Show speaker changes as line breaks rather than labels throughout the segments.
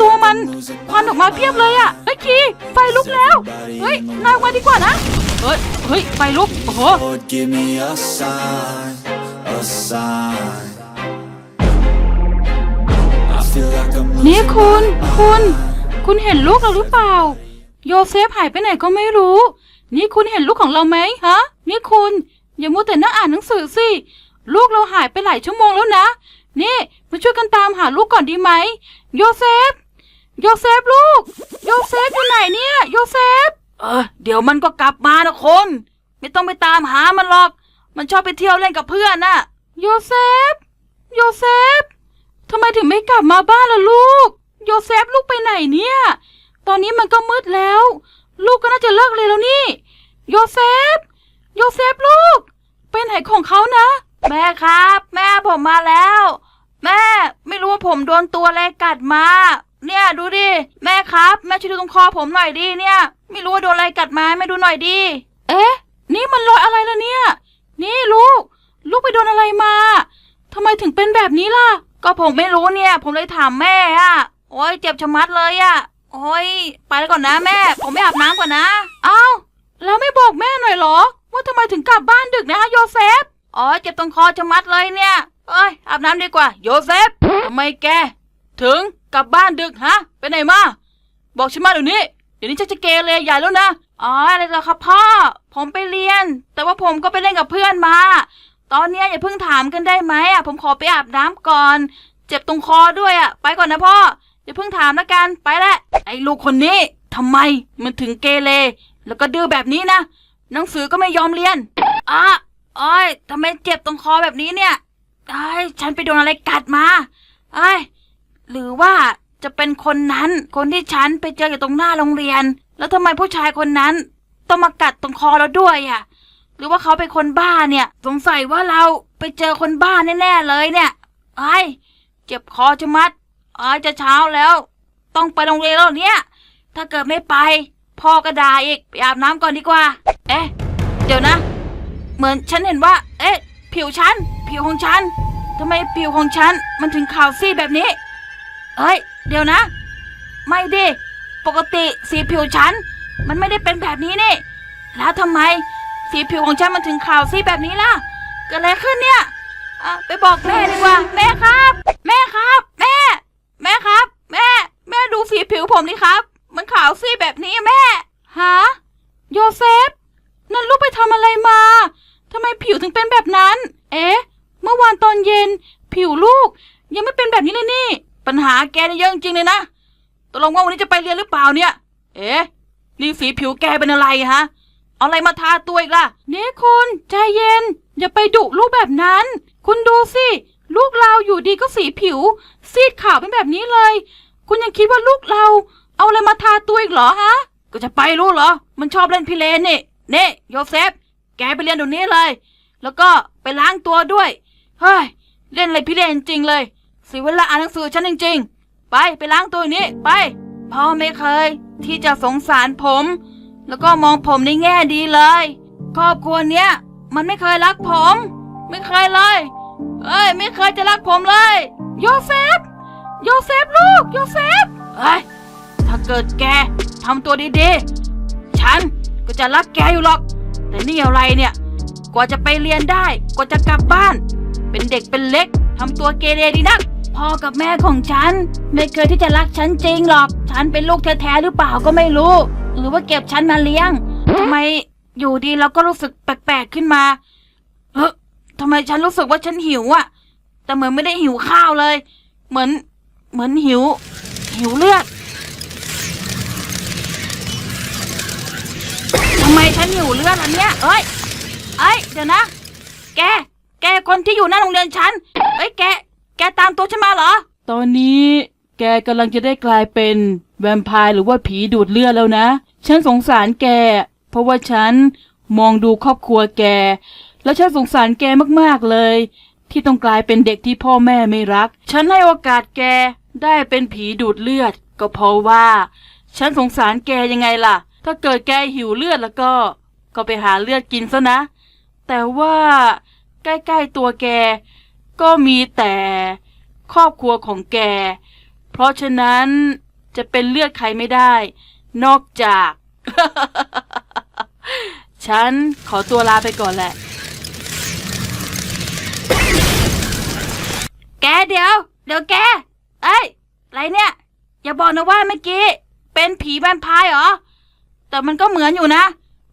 ตัวมันควันออกมาเพียบเลยอะเฮ้ยคีไฟลุกแล้ว เฮ้ยนายออกมาดีกว่านะเฮ้ยเฮ้ยไฟลุกโอ้โห
Lord, give me a sign, a sign. I feel like I'm
นี่
losing
คุณ
my
คุณ
mind.
คุณเห็นลูกเราหรือเปล่า โยเซฟหายไปไหนก็ไม่รู้ นี่คุณเห็นลูกของเราไหมฮะ นี่คุณ อย่ามัวแต่นั่งอ่านหนังสือสิ ลูกเราหายไปหลายชั่วโมงแล้วนะ นี่มาช่วยกันตามหาลูกก่อนดีไหมโยเซฟ โยเซฟลูก โยเซฟอยู่ไหนเนี่ยโยเซฟ เออเดี๋ยวมันก็กลับมานะคน ไม่ต้องไปตามหามันหรอก มันชอบไปเที่ยวเล่นกับเพื่อนน่ะ โยเซฟ โยเซฟทำไมถึงไม่กลับมาบ้านล่ะลูก โยเซฟลูกไปไหนเนี่ย ตอนนี้มันก็มืดแล้ว ลูกก็น่าจะเลิกเรียนแล้วนี่ โยเซฟ โยเซฟลูก ไปไหนของเขานะ แม่ครับ แม่ผมมาแล้ว แม่ ไม่รู้ว่าผมโดนตัวอะไรกัดมา เนี่ยดูดิ แม่ครับ แม่ช่วยดูตรงคอผมหน่อยดิเนี่ย ไม่รู้ว่าโดนอะไรกัดมาแม่ดูหน่อยดิ เอ๊ะ นี่มันรอยอะไรล่ะเนี่ย นี่ลูก ลูกไปโดนอะไรมา ทำไมถึงเป็นแบบนี้ล่ะ ก็ผมไม่รู้เนี่ย ผมเลยถามแม่อะโอ้ยเจ็บชะมัดเลยอะโอ้ยไปแล้วก่อนนะแม่ ผมไปอาบน้ำก่อนนะ เอ้า แล้วไม่บอกแม่หน่อยเหรอ ว่าทำไมถึงกลับบ้านดึกนะโยเซฟ อ๋อเจ็บตรงคอชะมัดเลยเนี่ย เอ้ยอาบน้ำดีกว่า โยเซฟทำไมแก ถึงกลับบ้านดึกฮะ ไปไหนมา บอกฉันมาเดี๋ยวนี้ เดี๋ยวนี้ฉันจะเกเรใหญ่แล้วนะ อ๋ออะไรเหรอครับพ่อ ผมไปเรียน แต่ว่าผมก็ไปเล่นกับเพื่อนมา ตอนเนี้ยอย่าเพิ่งถามกันได้ไหมอะ ผมขอไปอาบน้ำก่อน เจ็บตรงคอด้วยอะ ไปก่อนนะพ่อ อย่าเพิ่งถามละกัน ไปแหละไอ้ลูกคนนี้ทำไมมันถึงเกเร แล้วก็ดื้อแบบนี้นะ หนังสือก็ไม่ยอมเรียนอะอ้อยทำไมเจ็บตรงคอแบบนี้เนี่ย ไอ้ยฉันไปโดนอะไรกัดมาไอ้ยหรือว่าจะเป็นคนนั้นคนที่ฉันไปเจออยู่ตรงหน้าโรงเรียน แล้วทำไมผู้ชายคนนั้นต้องมากัดตรงคอเราด้วยอะ หรือว่าเขาเป็นคนบ้าเนี่ย สงสัยว่าเราไปเจอคนบ้าแน่ๆเลยเนี่ยไอ้เจ็บคอจะมัดไอ้จะเช้าแล้ว ต้องไปโรงเรียนแล้วเนี่ยถ้าเกิดไม่ไปพ่อก็ด่าอีกไปอาบน้ำก่อนดีกว่า เอ๊ะ เดี๋ยวนะ เหมือนฉันเห็นว่า เอ๊ะ ผิวฉัน ผิวของฉันทำไมผิวของฉันมันถึงขาวซีดแบบนี้เอ้ย เดี๋ยวนะ ไม่ดิ ปกติสีผิวฉัน มันไม่ได้เป็นแบบนี้นี่ แล้วทำไม สีผิวของฉันมันถึงขาวซีดแบบนี้ล่ะ เกิดอะไรขึ้นเนี่ยอะไปบอกแม่ดีกว่า แม่ครับ แม่ครับ แม่ แม่ครับ แม่ แม่ดูสีผิวผมดิครับ มันขาวซีดแบบนี้แม่ฮะโยเซฟ นั่นลูกไปทำอะไรมาทำไมผิวถึงเป็นแบบนั้น เอ๊ะ เมื่อวานตอนเย็น ผิวลูก ยังไม่เป็นแบบนี้เลยนี่ ปัญหาแกเนี่ยเยอะจริงๆเลยนะตกลงว่าวันนี้จะไปเรียนหรือเปล่าเนี่ย เอ๊ะสีผิวแกเป็นอะไรฮะ เอาอะไรมาทาตัวอีกล่ะ เนี่คุณใจเย็น อย่าไปดุลูกแบบนั้น คุณดูสิ ลูกเราอยู่ดีก็สีผิว ซีดขาวเป็นแบบนี้เลย คุณยังคิดว่าลูกเรา เอาอะไรมาทาตัวอีกเหรอฮะ ก็จะไปรู้เหรอ มันชอบเล่นพิเรนนี่เน่โยเซฟ แกไปเรียนเดี๋ยวนี้เลย แล้วก็ไปล้างตัวด้วย เฮ้ย เล่นอะไรพิเรนจริงเลยเสียเวลาอ่านหนังสือฉันจริง ๆ ไปไปล้างตัวนี้ไป พ่อไม่เคย ที่จะสงสารผม แล้วก็มองผมในแง่ดีเลย ครอบครัวเนี้ย มันไม่เคยรักผม ไม่เคยเลยเอ้ย ไม่เคยจะรักผมเลย โยเซฟ โยเซฟลูก โยเซฟเฮ้ย ถ้าเกิดแกทำตัวดีๆ ฉันก็จะรักแกอยู่หรอก แต่นี่อะไรเนี่ย กว่าจะไปเรียนได้ กว่าจะกลับบ้าน เป็นเด็กเป็นเล็กทำตัวเกเรดีนัก พ่อกับแม่ของฉัน ไม่เคยที่จะรักฉันจริงหรอก ฉันเป็นลูกแท้ๆหรือเปล่าก็ไม่รู้ หรือว่าเก็บฉันมาเลี้ยงทำไมอยู่ดีเราก็รู้สึกแปลกๆขึ้นมา เฮ้ทำไมฉันรู้สึกว่าฉันหิวอะแต่เหมือนไม่ได้หิวข้าวเลย เหมือนเหมือนหิว หิวเลือดทำไมฉันหิวเลือดล่ะเนี่ยเอ้ย เอ้ย เดี๋ยวนะ แก แกคนที่อยู่หน้าโรงเรียนฉันเอ้ยแก แกตามตัวฉันมาเหรอ
ตอนนี้แกกำลังจะได้กลายเป็นแวมไพร์หรือว่าผีดูดเลือดแล้วนะ ฉันสงสารแก เพราะว่าฉันมองดูครอบครัวแก แล้วฉันสงสารแกมากๆเลย ที่ต้องกลายเป็นเด็กที่พ่อแม่ไม่รัก ฉันให้โอกาสแกได้เป็นผีดูดเลือด ก็เพราะว่า ฉันสงสารแกยังไงล่ะ ถ้าเกิดแกหิวเลือดแล้วก็ ก็ไปหาเลือดกินซะนะ แต่ว่า ใกล้ๆตัวแก ก็มีแต่ครอบครัวของแก เพราะฉะนั้นจะเป็นเลือดใครไม่ได้ นอกจาก ฉันขอตัวลาไปก่อนแหละ
แกเดี๋ยว เดี๋ยวแก เอ้ยอะไรเนี่ย อย่าบอกนะว่าเมื่อกี้ เป็นผีแวมไพร์เหรอ แต่มันก็เหมือนอยู่นะ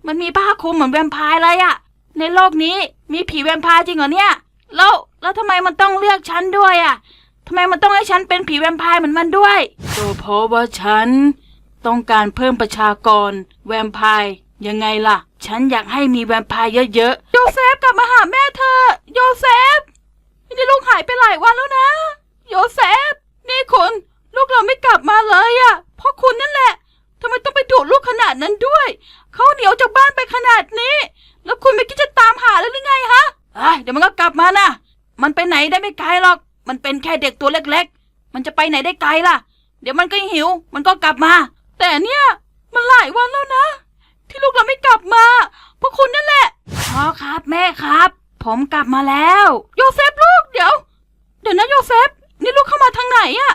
มันมีผ้าคลุมเหมือนแวมไพร์เลยอะ ในโลกนี้มีผีแวมไพร์จริงเหรอเนี่ย แล้วแล้วทำไมมันต้องเลือกฉันด้วยอะทำไมมันต้องให้ฉันเป็นผีแวมไพร์เหมือนมันด้วย
ก็เพราะว่าฉันต้องการเพิ่มประชากรแวมไพร์ยังไงล่ะ ฉันอยากให้มีแวมไพร์เยอะ
โยเซฟกลับมาหาแม่เธอ โยเซฟ นี่ลูกหายไปหลายวันแล้วนะ โยเซฟ นี่คุณ ลูกเราไม่กลับมาเลยอะเพราะคุณนั่นแหละทำไมต้องไปดุลูกขนาดนั้นด้วย เขาเหนียวจากบ้านไปขนาดนี้ แล้วคุณไม่คิดจะตามหาเลยหรือไงฮะเอ้ยเดี๋ยวมันก็กลับมานะมันไปไหนได้ไม่ไกลหรอก มันเป็นแค่เด็กตัวเล็ก ๆ มันจะไปไหนได้ไกลล่ะ เดี๋ยวมันก็หิว มันก็กลับมา แต่เนี่ยมันหลายวันแล้วนะ ที่ลูกเราไม่กลับมาเพราะคุณนั่นแหละพ่อครับแม่ครับ ผมกลับมาแล้ว โยเซฟลูกเดี๋ยว เดี๋ยวนะโยเซฟนี่ลูกเข้ามาทางไหนอะ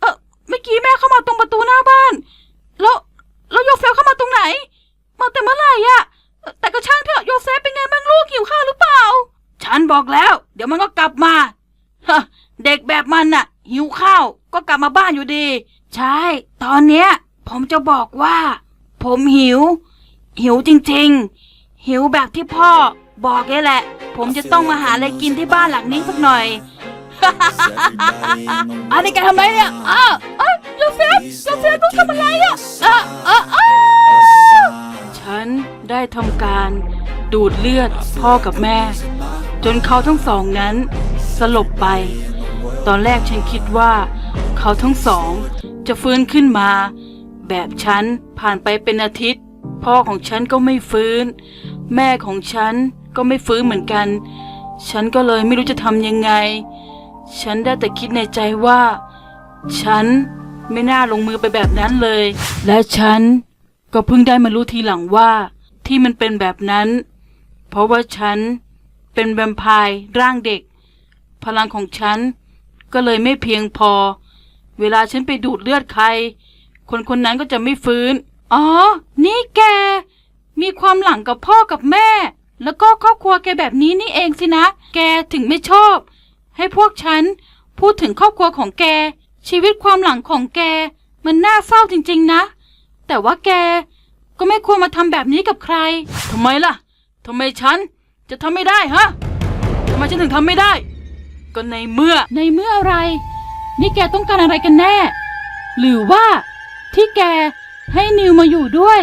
เออเมื่อกี้แม่เข้ามาตรงประตูหน้าบ้าน แล้วแล้วโยเซฟเข้ามาตรงไหน มาแต่เมื่อไหร่อะเอ่อ แต่ก็ช่างเถอะโยเซฟเป็นไงบ้างลูกหิวข้าวหรือเปล่า ฉันบอกแล้ว เดี๋ยวมันก็กลับมาฮะเด็กแบบมันน่ะ หิวข้าวก็กลับมาบ้านอยู่ดี ใช่ ตอนเนี้ย ผมจะบอกว่า ผมหิว หิวจริงๆ หิวแบบที่พ่อ บอกเลยแหละ ผมจะต้องมาหาอะไรกินที่บ้านหลังนี้สักหน่อย อันนี้แกทำไรเนี่ยอ้าวเอ้ยโยเซฟโยเซฟลูกทำอะไรอะเออเออเออ
ๆ ฉันได้ทำการดูดเลือดพ่อกับแม่ จนเขาทั้งสองนั้น สลบไป ตอนแรกฉันคิดว่า เขาทั้งสอง จะฟื้นขึ้นมา แบบฉันผ่านไปเป็นอาทิตย์ พ่อของฉันก็ไม่ฟื้น แม่ของฉันก็ไม่ฟื้นเหมือนกัน ฉันก็เลยไม่รู้จะทำยังไง ฉันได้แต่คิดในใจว่า ฉันไม่น่าลงมือไปแบบนั้นเลย และฉัน ก็เพิ่งได้มารู้ทีหลังว่าที่มันเป็นแบบนั้น เพราะว่าฉันเป็นแวมไพร์ร่างเด็ก พลังของฉันก็เลยไม่เพียงพอ เวลาฉันไปดูดเลือดใคร คนคนนั้นก็จะไม่ฟื้น
อ๋อ นี่แก มีความหลังกับพ่อกับแม่ แล้วก็ครอบครัวแกแบบนี้นี่เองสินะ แกถึงไม่ชอบ ให้พวกฉันพูดถึงครอบครัวของแก ชีวิตความหลังของแก มันน่าเศร้าจริง ๆ นะ แต่ว่าแก ก็ไม่ควรมาทำแบบนี้กับใคร
ทำไมล่ะทำไมฉันจะทำไม่ได้ฮะทำไมฉันถึงทำไม่ได้ ก็ในเมื่อ
ในเมื่ออะไร นี่แกต้องการอะไรกันแน่ หรือว่าที่แกให้นิวมาอยู่ด้วย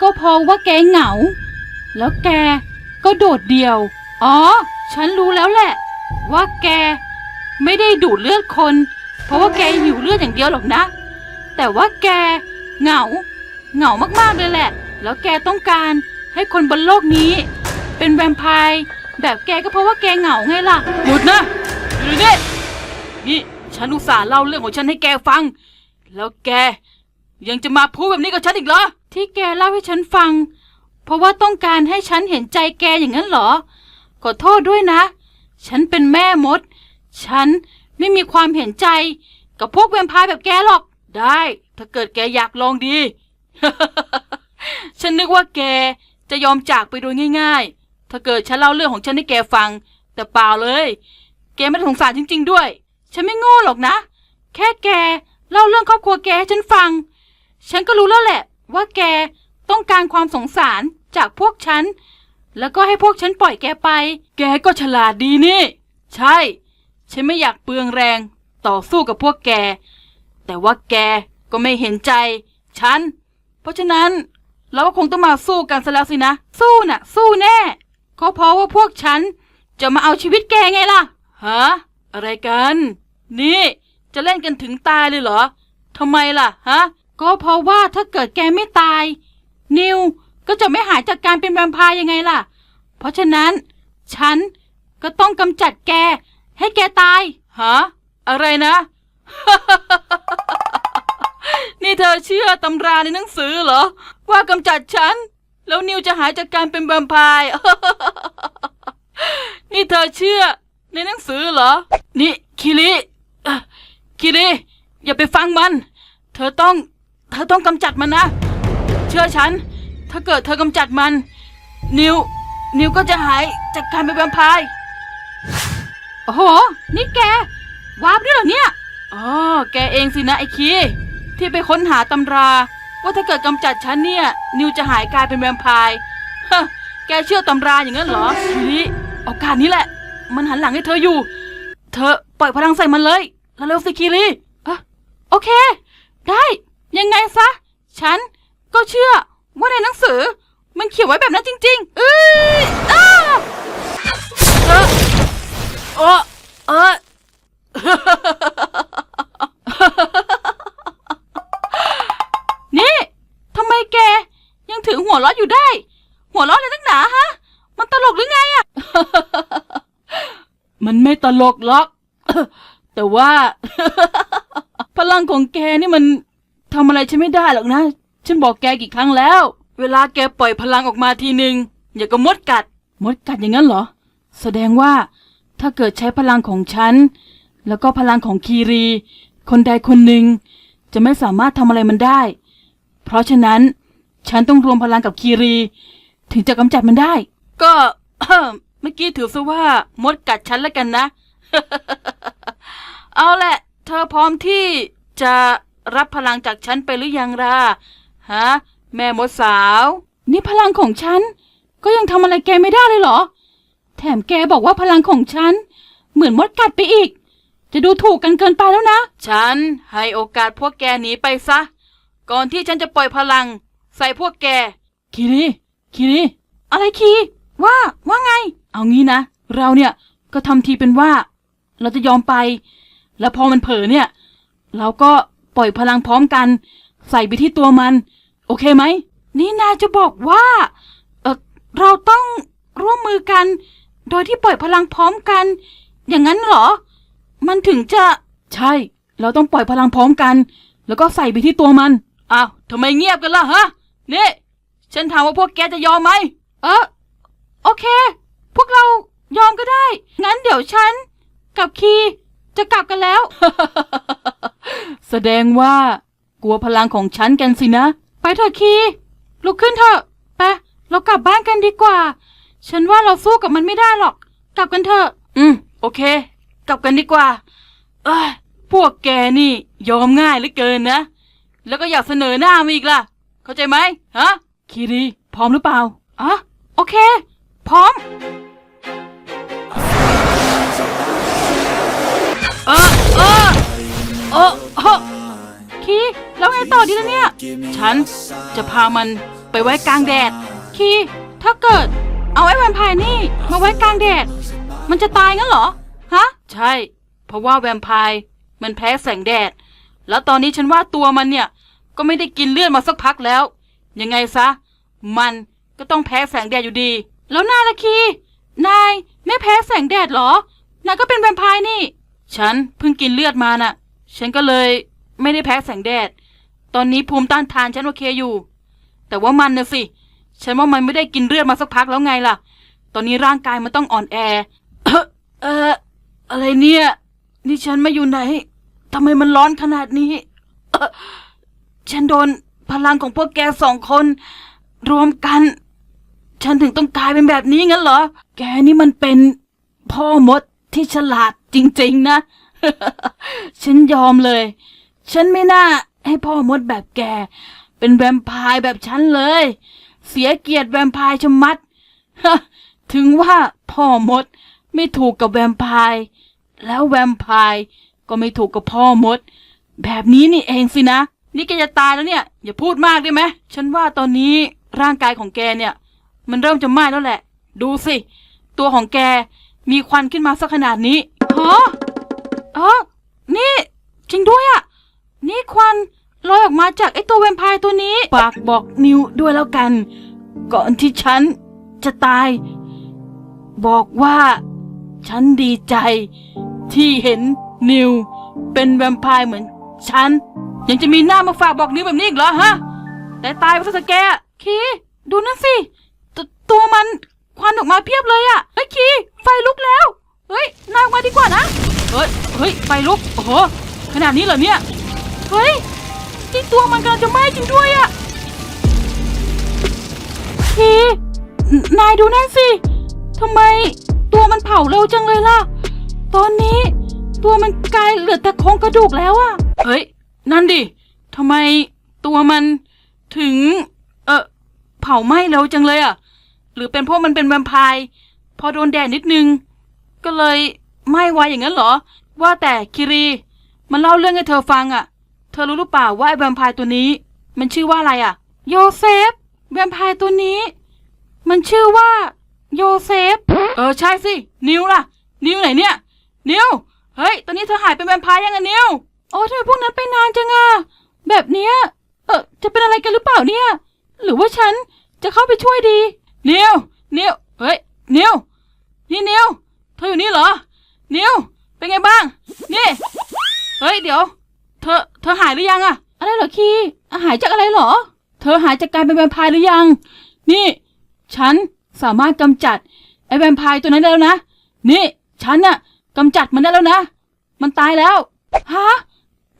ก็เพราะว่าแกเหงา แล้วแกก็โดดเดี่ยว อ๋อ ฉันรู้แล้วแหละ ว่าแกไม่ได้ดูดเลือดคน เพราะว่าแกหิวเลือดอย่างเดียวหรอกนะ แต่ว่าแก เหงา เหงามากๆเลยแหละ แล้วแกต้องการให้คนบนโลกนี้ เป็นแวมไพร์แบบแกก็เพราะว่าแกเหงาไงล่ะ
หยุดนะหยุดนี่นี่ฉันอุตส่าห์เล่าเรื่องของฉันให้แกฟัง แล้วแกยังจะมาพูดแบบนี้กับฉันอีกเหรอ
ที่แกเล่าให้ฉันฟัง เพราะว่าต้องการให้ฉันเห็นใจแกอย่างนั้นเหรอ ขอโทษด้วยนะ ฉันเป็นแม่มด ฉันไม่มีความเห็นใจกับพวกแวมไพร์แบบแกหรอก
ได้ ถ้าเกิดแกอยากลองดี ฉันนึกว่าแกจะยอมจากไปโดยง่าย ๆ ถ้าเกิดฉันเล่าเรื่องของฉันให้แกฟัง แต่เปล่าเลย แกไม่สงสารจริง ๆ ด้วย
ฉันไม่โง่หรอกนะ แค่แกเล่าเรื่องครอบครัวแกให้ฉันฟัง ฉันก็รู้แล้วแหละ ว่าแกต้องการความสงสารจากพวกฉัน แล้วก็ให้พวกฉันปล่อยแกไป
แกก็ฉลาดดีนี่ ใช่ ฉันไม่อยากเปลืองแรงต่อสู้กับพวกแก แต่ว่าแก ก็ไม่เห็นใจ ฉัน เพราะฉะนั้นเราก็คงต้องมาสู้กันซะแล้วสินะ
สู้น่ะ สู้แน่ก็เพราะว่าพวกฉัน จะมาเอาชีวิตแกไงล่ะ
ฮะอะไรกัน นี่ จะเล่นกันถึงตายเลยเหรอทำไมล่ะฮะ
ก็เพราะว่าถ้าเกิดแกไม่ตาย นิวก็จะไม่หายจากการเป็นแวมไพร์ยังไงล่ะ เพราะฉะนั้น ฉันก็ต้องกำจัดแก ให้แกตาย
ฮะอะไรนะ นี่เธอเชื่อตำราในหนังสือเหรอ ว่ากำจัดฉัน แล้วนิวจะหายจากการเป็นแวมไพร์นี่เธอเชื่อในหนังสือเหรอ นี่คิริคิริอย่าไปฟังมัน เธอต้อง เธอต้องกำจัดมันนะ เชื่อฉัน ถ้าเกิดเธอกำจัดมัน นิว นิวก็จะหายจากการเป็นแวมไพร์
โอ้โห นี่แกวาร์ปด้วยเหรอเนี่ย
อ๋อแกเองสินะไอ้คี ที่ไปค้นหาตำรา ว่าถ้าเกิดกำจัดฉันเนี่ย นิวจะหายกลายเป็นแวมไพร์ฮะแกเชื่อตำราอย่างนั้นเหรอทีนี้โอกาสนี้แหละ มันหันหลังให้เธออยู่ เธอปล่อยพลังใส่มันเลยแล้วเร็วสิคีรี
อะโอเค ได้ ยังไงซะ ฉันก็เชื่อว่าในหนังสือ มันเขียนไว้แบบนั้นจริง ๆ เอ้ยอ้า
เออเออเออ
นี่ทำไมแก ยังถือหัวล้ออยู่ได้ หัวล้ออะไรตั้งหนาฮะ มันตลกหรือไงอะ
มัน ไม่ตลกหรอก แต่ว่า พลังของแกนี่มันทำอะไรฉันไม่ได้หรอกนะ ฉันบอกแกกี่ครั้งแล้ว เวลาแกปล่อยพลังออกมาทีหนึ่งอย่าก็มดกัด มดกัดอย่างนั้นเหรอ แสดงว่าถ้าเกิดใช้พลังของฉัน แล้วก็พลังของคีรี คนใดคนหนึ่งจะไม่สามารถทำอะไรมันได้ เพราะฉะนั้น ฉันต้องรวมพลังกับคีรี ถึงจะกำจัดมันได้ ก็ มื่อกี้ถือซะว่ามดกัดฉันแล้วกันนะ เอาแหละ เธอพร้อมที่จะรับพลังจากฉันไปหรือยังล่ะฮะ แม่มดสาว
นี่พลังของฉัน ก็ยังทำอะไรแกไม่ได้เลยเหรอ แถมแกบอกว่าพลังของฉัน เหมือนมดกัดไปอีก จะดูถูกกันเกินไปแล้วนะ
ฉันให้โอกาสพวกแกหนีไปซะ ก่อนที่ฉันจะปล่อยพลัง ใส่พวกแก คิริ คิริ
อะไรคีว่า ว่าไง
เอางี้นะ เราเนี่ยก็ทำทีเป็นว่า เราจะยอมไป แล้วพอมันเผลอเนี่ย เราก็ปล่อยพลังพร้อมกัน ใส่ไปที่ตัวมัน โอเคไหม
นี่นายจะบอกว่าเออเราต้องร่วมมือกัน โดยที่ปล่อยพลังพร้อมกัน อย่างนั้นเหรอ มันถึงจะ
ใช่ เราต้องปล่อยพลังพร้อมกัน แล้วก็ใส่ไปที่ตัวมันอ้าวทำไมเงียบกันล่ะฮะนี่ฉันถามว่าพวกแกจะยอมไหม
เออโอเค พวกเรายอมก็ได้ งั้นเดี๋ยวฉัน กับคีจะกลับกันแล้ว
แสดงว่า กลัวพลังของฉันกันสินะ
ไปเถอะคีลุกขึ้นเถอะไปเรากลับบ้านกันดีกว่า ฉันว่าเราสู้กับมันไม่ได้หรอก กลับกันเถอะ
อืม โอเค กลับกันดีกว่า เอ้ยพวกแกนี่ยอมง่ายเหลือเกินนะ แล้วก็อยากเสนอหน้ามาอีกล่ะ เข้าใจไหมฮะคิริพร้อมหรือเปล่า
อ๋อโอเค พร้อม
เออเออเออเออ
คีแล้วไงต่อดีล่ะเนี่ย
ฉันจะพามันไปไว้กลางแดด
คีถ้าเกิด เอาไอ้แวมไพร์นี่ มาไว้กลางแดด มันจะตายงั้นเหรอ ฮะ
ใช่ เพราะว่าแวมไพร์มันแพ้แสงแดด แล้วตอนนี้ฉันว่าตัวมันเนี่ย ก็ไม่ได้กินเลือดมาสักพักแล้ว ยังไงซะ มันก็ต้องแพ้แสงแดดอยู่ดี
แล้วนายละคี นายไม่แพ้แสงแดดเหรอ นายก็เป็นแวมไพร์นี่
ฉันเพิ่งกินเลือดมาน่ะ ฉันก็เลยไม่ได้แพ้แสงแดด ตอนนี้ภูมิต้านทานฉันโอเคอยู่ แต่ว่ามันนะสิ ฉันว่ามันไม่ได้กินเลือดมาสักพักแล้วไงล่ะ ตอนนี้ร่างกายมันต้องอ่อนแอ เอ่ออะไรเนี่ย นี่ฉันมาอยู่ไหนทำไมมันร้อนขนาดนี้ ฉันโดนพลังของพวกแกสองคน รวมกัน ฉันถึงต้องกลายเป็นแบบนี้งั้นเหรอ แกนี่มันเป็นพ่อมดที่ฉลาด จริงๆนะ ฉันยอมเลย ฉันไม่น่าให้พ่อมดแบบแก เป็นแวมไพร์แบบฉันเลย เสียเกียรติแวมไพร์ชะมัด ถึงว่าพ่อมดไม่ถูกกับแวมไพร์แล้วแวมไพร์ก็ไม่ถูกกับพ่อมด แบบนี้นี่เองสินะ นี่แกจะตายแล้วเนี่ย อย่าพูดมากได้ไหม ฉันว่าตอนนี้ร่างกายของแกเนี่ย มันเริ่มจะไหม้แล้วแหละ ดูสิ ตัวของแกมีควันขึ้นมาสักขนาดนี้
ฮะเออนี่ จริงด้วยอะนี่ควันลอยออกมาจากไอตัวแวมไพร์ตัวนี้
ฝากบอกนิวด้วยแล้วกัน ก่อนที่ฉันจะตาย บอกว่า ฉันดีใจ ที่เห็นนิว เป็นแวมไพร์เหมือนฉัน ยังจะมีหน้ามาฝากบอกนิวแบบนี้อีกเหรอฮะ แต่ตายไปซะเถอะแก
คีดูนั่นสิตตัวมันควันออกมาเพียบเลยอะเฮ้คีไฟลุกแล้ว เฮ้ยนายออกมาดีกว่านะ
เฮ้ยเฮ้ยไฟลุกโอ้โหขนาดนี้เหรอเนี่ย
เฮ้ยที่ตัวมันกำลังจะไหม้จริงด้วยอะทีนายดูนั่นสิทำไมตัวมันเผาเร็วจังเลยล่ะ ตอนนี้ตัวมันกลายเหลือแต่โครงกระดูกแล้วอะ
เฮ้ย นั่นดิทำไมตัวมันถึง เออเผาไหม้เร็วจังเลยอะหรือเป็นเพราะมันเป็นแวมไพร์พอโดนแดดนิดนึง ก็เลยไม้ไวอย่างนั้นเหรอ ว่าแต่คิรี มันเล่าเรื่องให้เธอฟังอะ่ะ เธอรู้หรือเปล่าว่าไอ้แวมไพร์ตัวนี้ มันชื่อว่าอะไรอะ
โยเซฟแวมไพร์ตัวนี้ มันชื่อว่า โยเซฟ
เออใช่สิ นิวล่ะ นิวไหนเนี่ย นิวเฮ้ย ตอนนี้เธอหายเป็นแวมไพร์ยังไงนิว
โอ้ทำไมพวกนั้นไปนานจังอะแบบเนี้ยเออจะเป็นอะไรกันหรือเปล่าเนี่ย หรือว่าฉันจะเข้าไปช่วยดี
นิวนิวเฮ้ยนิวนี่นิว เธออยู่นี่เหรอ นิว เป็นไงบ้าง นี่ เฮ้ย เดี๋ยว เธอ เธอหายหรือยังอะ
อะไรเหรอคีอาหายจากอะไรเหรอ
เธอหายจากการเป็นแวมไพร์หรือยัง นี่ ฉันสามารถกำจัดไอ้แวมไพร์ตัวนั้นได้แล้วนะ นี่ ฉันน่ะกำจัดมันได้แล้วนะ มันตายแล้ว
ฮะ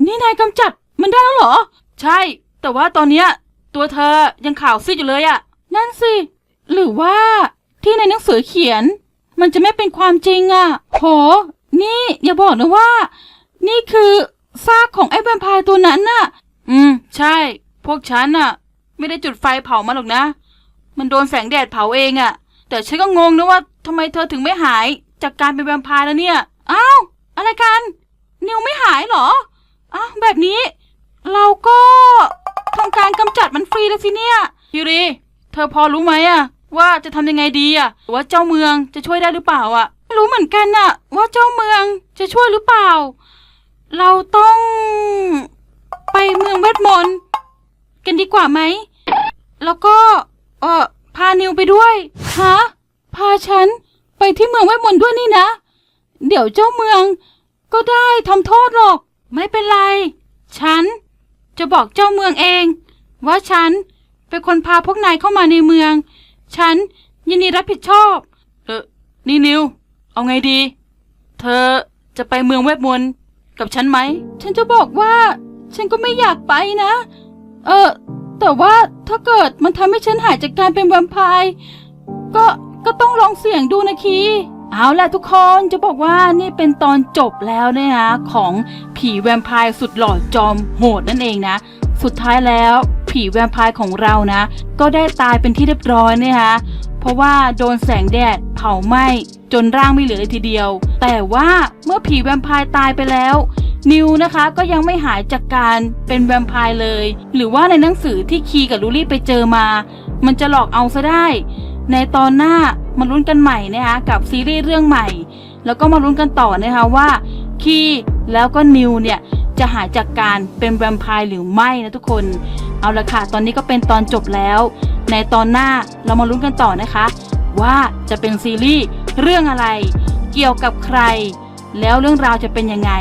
นี่นายกำจัดมันได้แล้วเหรอ
ใช่ แต่ว่าตอนเนี้ยตัวเธอยังขาวซีดอยู่เลยอะ
นั่นสิ หรือว่าที่ในหนังสือเขียน มันจะไม่เป็นความจริงอะ่ะ โห นี่อย่าบอกนะว่า นี่คือซากของไอ้แวมไพร์ตัวนั้นน่ะ
อืม ใช่ พวกฉันน่ะ ไม่ได้จุดไฟเผามันหรอกนะ มันโดนแสงแดดเผาเองอะแต่ฉันก็งงนะว่าทำไมเธอถึงไม่หายจากการเป็นแวมไพร์แล้วเนี่ย
อ้าว อะไรกัน นิวไม่หายเหรอ อ้าว แบบนี้ เราก็ทำการกำจัดมันฟรีแล้วสิเนี่ย
ฮิรี เธอพอรู้ไหมอะ ว่าจะทำยังไงดีอะว่าเจ้าเมืองจะช่วยได้หรือเปล่าอะ
ไม่รู้เหมือนกันน่ะว่าเจ้าเมืองจะช่วยหรือเปล่า เราต้องไปเมืองเวทมนต์กันดีกว่าไหม แล้วก็เออพานิวไปด้วยฮะพาฉันไปที่เมืองเวทมนต์ด้วยนี่นะ เดี๋ยวเจ้าเมืองก็ได้ทำโทษหรอก ไม่เป็นไร ฉันจะบอกเจ้าเมืองเอง ว่าฉันเป็นคนพาพวกนายเข้ามาในเมือง ฉันยินดีรับผิดชอบ
เออนี่นิว เอาไงดี เธอจะไปเมืองเวทมนต์กับฉันไหม
ฉันจะบอกว่า ฉันก็ไม่อยากไปนะ เออ แต่ว่าถ้าเกิดมันทำให้ฉันหายจากการเป็นแวมไพร์ก็ก็ต้องลองเสี่ยงดูนะคีเอาล่ะทุกคนจะบอกว่านี่เป็นตอนจบแล้วนะคะของผีแวมไพร์สุดหล่อจอมโหดนั่นเองนะ สุดท้ายแล้ว ผีแวมไพร์ของเรานะ ก็ได้ตายเป็นที่เรียบร้อยนะคะเพราะว่าโดนแสงแดดเผาไหม้จนร่างไม่เหลือเลยทีเดียว แต่ว่าเมื่อผีแวมไพร์ตายไปแล้วนิวนะคะก็ยังไม่หายจากการเป็นแวมไพร์เลย หรือว่าในหนังสือที่คีกับลูลี่ไปเจอมา มันจะหลอกเอาซะได้ ในตอนหน้ามาลุ้นกันใหม่นะคะกับซีรีส์เรื่องใหม่ แล้วก็มาลุ้นกันต่อนะคะว่า คีแล้วก็นิวเนี่ยจะหายจากการเป็นแวมไพร์หรือไม่นะทุกคน เอาละค่ะ ตอนนี้ก็เป็นตอนจบแล้ว ในตอนหน้าเรามาลุ้นกันต่อนะคะ ว่าจะเป็นซีรีส์เรื่องอะไร เกี่ยวกับใคร แล้วเรื่องราวจะเป็นยังไง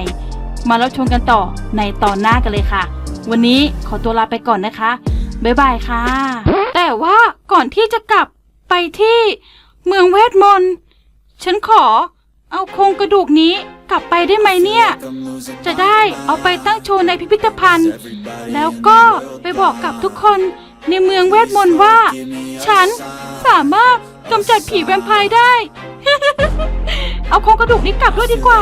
มารับชมกันต่อในตอนหน้ากันเลยค่ะ วันนี้ขอตัวลาไปก่อนนะคะ บ๊ายบายค่ะ แต่ว่าก่อนที่จะกลับไปที่เมืองเวทมนต์ ฉันขอเอาโครงกระดูกนี้ กลับไปได้ไหมเนี่ย จะได้เอาไปตั้งโชว์ในพิพิธภัณฑ์ แล้วก็ไปบอกกับทุกคนในเมืองเวทมนต์ว่า ฉันสามารถกำจัดผีแวมไพร์ได้ เอาโครงกระดูกนี้กลับด้วยดีกว่า